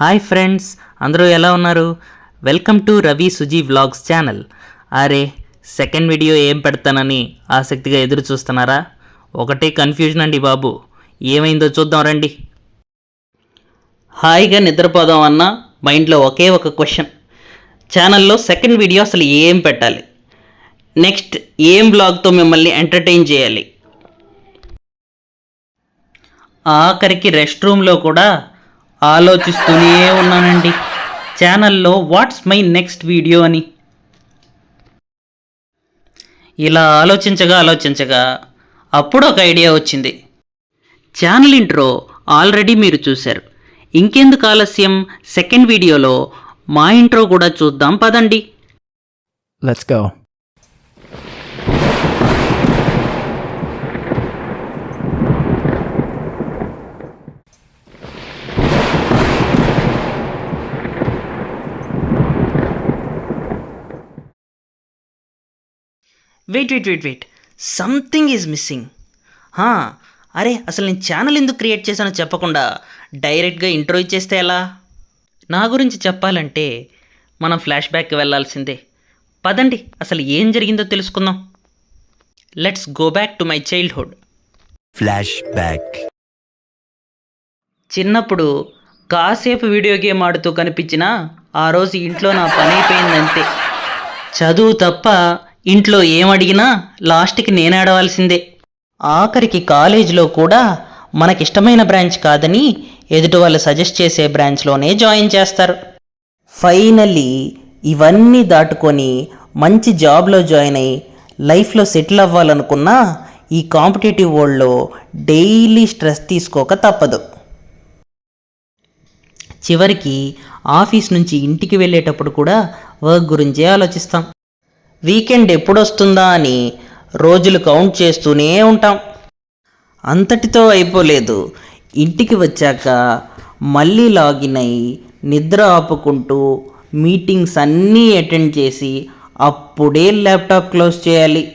Hi friends అందరూ ఎలా ఉన్నారు? Welcome to Ravi Suji vlogs channel. అరే సెకండ్ వీడియో ఏం పెడతానని ఆసక్తిగా ఎదురు చూస్తున్నారా? ఒకటే కన్ఫ్యూజన్ అండి బాబు. ఏమైందో చూద్దాం రండి. హాయిగా నిద్రపోదాం అన్న మైండ్లో ఒకే ఒక క్వశ్చన్ ఛానల్లో సెకండ్ వీడియో అసలు ఏం పెట్టాలి? నెక్స్ట్ ఏం బ్లాగ్తో మిమ్మల్ని ఎంటర్టైన్ చేయాలి? ఆఖరికి రెస్ట్ రూమ్లో కూడా ఆలోచిస్తూనే ఉన్నానండి. ఛానల్లో వాట్స్ మై నెక్స్ట్ వీడియో అని. ఇలా ఆలోచించగా ఆలోచించగా అప్పుడు ఒక ఐడియా వచ్చింది. ఛానల్ ఇంట్రో ఆల్రెడీ మీరు చూశారు. ఇంకెందుకు ఆలస్యం? సెకండ్ వీడియోలో మా ఇంట్రో కూడా చూద్దాం పదండి. Let's go. Wait wait wait wait something is missing అరే అసలు నేను ఛానల్ ఎందుకు క్రియేట్ చేశానో చెప్పకుండా డైరెక్ట్గా ఇంట్రో ఇచ్చేస్తే ఎలా? నా గురించి చెప్పాలంటే మనం ఫ్లాష్ బ్యాక్కి వెళ్ళాల్సిందే. పదండి అసలు ఏం జరిగిందో తెలుసుకుందాం. Let's go back to my childhood Flashback. చిన్నప్పుడు కాసేపు వీడియో గేమ్ ఆడుతూ కనిపించినా ఆ రోజు ఇంట్లో నా పని అయిపోయిందంతే. చదువు తప్ప ఇంట్లో ఏమడిగినా లాస్ట్కి నేను ఆడవలసిందే. ఆఖరికి కాలేజీలో కూడా మనకిష్టమైన బ్రాంచ్ కాదని ఎదుటి వాళ్ళు సజెస్ట్ చేసే బ్రాంచ్లోనే జాయిన్ చేస్తారు. ఫైనల్లీ ఇవన్నీ దాటుకొని మంచి జాబ్లో జాయిన్ అయ్యి లైఫ్లో సెటిల్ అవ్వాలనుకున్నా ఈ కాంపిటేటివ్ వరల్డ్లో డైలీ స్ట్రెస్ తీసుకోక తప్పదు. చివరికి ఆఫీస్ నుంచి ఇంటికి వెళ్ళేటప్పుడు కూడా వర్క్ గురించే ఆలోచిస్తాం. వీకెండ్ ఎప్పుడొస్తుందా అని రోజులు కౌంట్ చేస్తూనే ఉంటాం. అంతటితో అయిపోలేదు. ఇంటికి వచ్చాక మళ్ళీ లాగిన్ అయి నిద్ర ఆపుకుంటూ మీటింగ్స్ అన్నీ అటెండ్ చేసి అప్పుడే ల్యాప్టాప్ క్లోజ్ చేయాలి.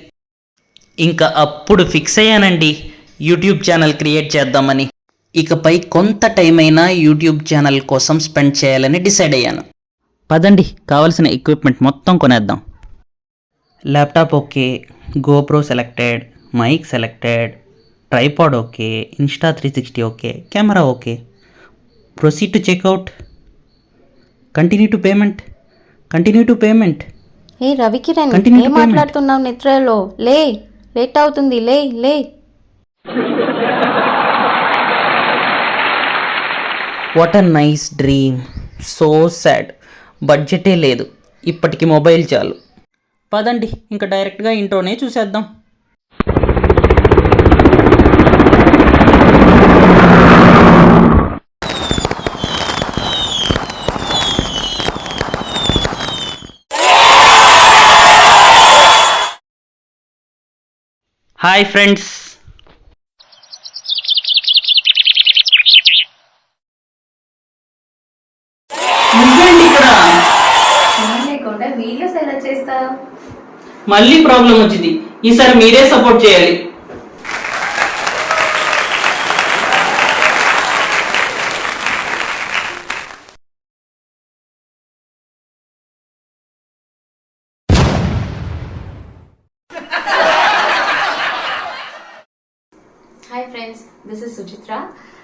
ఇంకా అప్పుడు ఫిక్స్ అయ్యానండి. యూట్యూబ్ ఛానల్ క్రియేట్ చేద్దామని. ఇకపై కొంత టైం అయినా యూట్యూబ్ ఛానల్ కోసం స్పెండ్ చేయాలని డిసైడ్ అయ్యాను. పదండి కావలసిన ఎక్విప్మెంట్ మొత్తం కొనేద్దాం. Laptop okay GoPro selected mic selected tripod okay Insta three sixty okay camera okay. Proceed to checkout continue to payment. Continue to payment. ఏ రవికిరణ్ ఏం payment. మాట్లాడుతున్నావు నిద్రలో? లే లేట్ అవుతుంది లే లే. What a nice dream so sad బడ్జెటే లేదు. ఇప్పటికి mobile చాలు. పదండి ఇంకా డైరెక్ట్గా ఇంట్రోనే చూసేద్దాం. హాయ్ ఫ్రెండ్స్ వీడియోస్ ఎలా చేస్తారు మళ్ళీ ప్రాబ్లం వచ్చింది. ఈసారి మీరే సపోర్ట్ చేయాలి. Hi friends this is Suchitra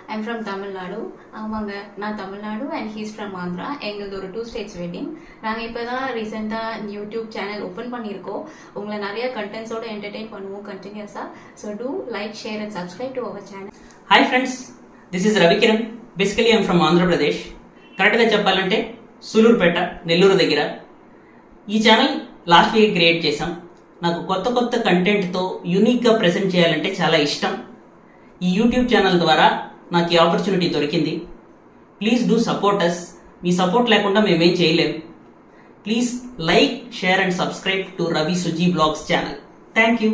I'm from Tamil Nadu ஆமாங்க நான் Tamil Nadu and he's from Andhra எங்களது ஒரு டூ ஸ்டேட்ஸ் வெட்டிங் நாங்கள் இப்போ தான் ரீசெண்டாக யூடியூப் சேனல் ஓப்பன் பண்ணியிருக்கோம் உங்களை நிறைய கண்டென்ட்ஸோட என்டர்டெயின் பண்ணுவோம் கண்டினியூஸாக so do like share and subscribe to our channel hi friends this is Ravikiran basically I'm from Andhra Pradesh కరెక్ట్గా చెప్పాలంటే సూలూరుపేట నెల్లూరు దగ్గర ఈ ఛానల్ లాస్ట్ వీక్ క్రియేట్ చేశాం నాకు కొత్త కొత్త కంటెంట్తో యూనిక్గా ప్రజెంట్ చేయాలంటే చాలా ఇష్టం ఈ యూట్యూబ్ ఛానల్ ద్వారా నాకు ఈ ఆపర్చునిటీ దొరికింది. ప్లీజ్ డూ సపోర్ట్ అస్ మీ సపోర్ట్ లేకుండా మేమేం చేయలేం. Please like share and subscribe to Ravi Suji blogs channel thank you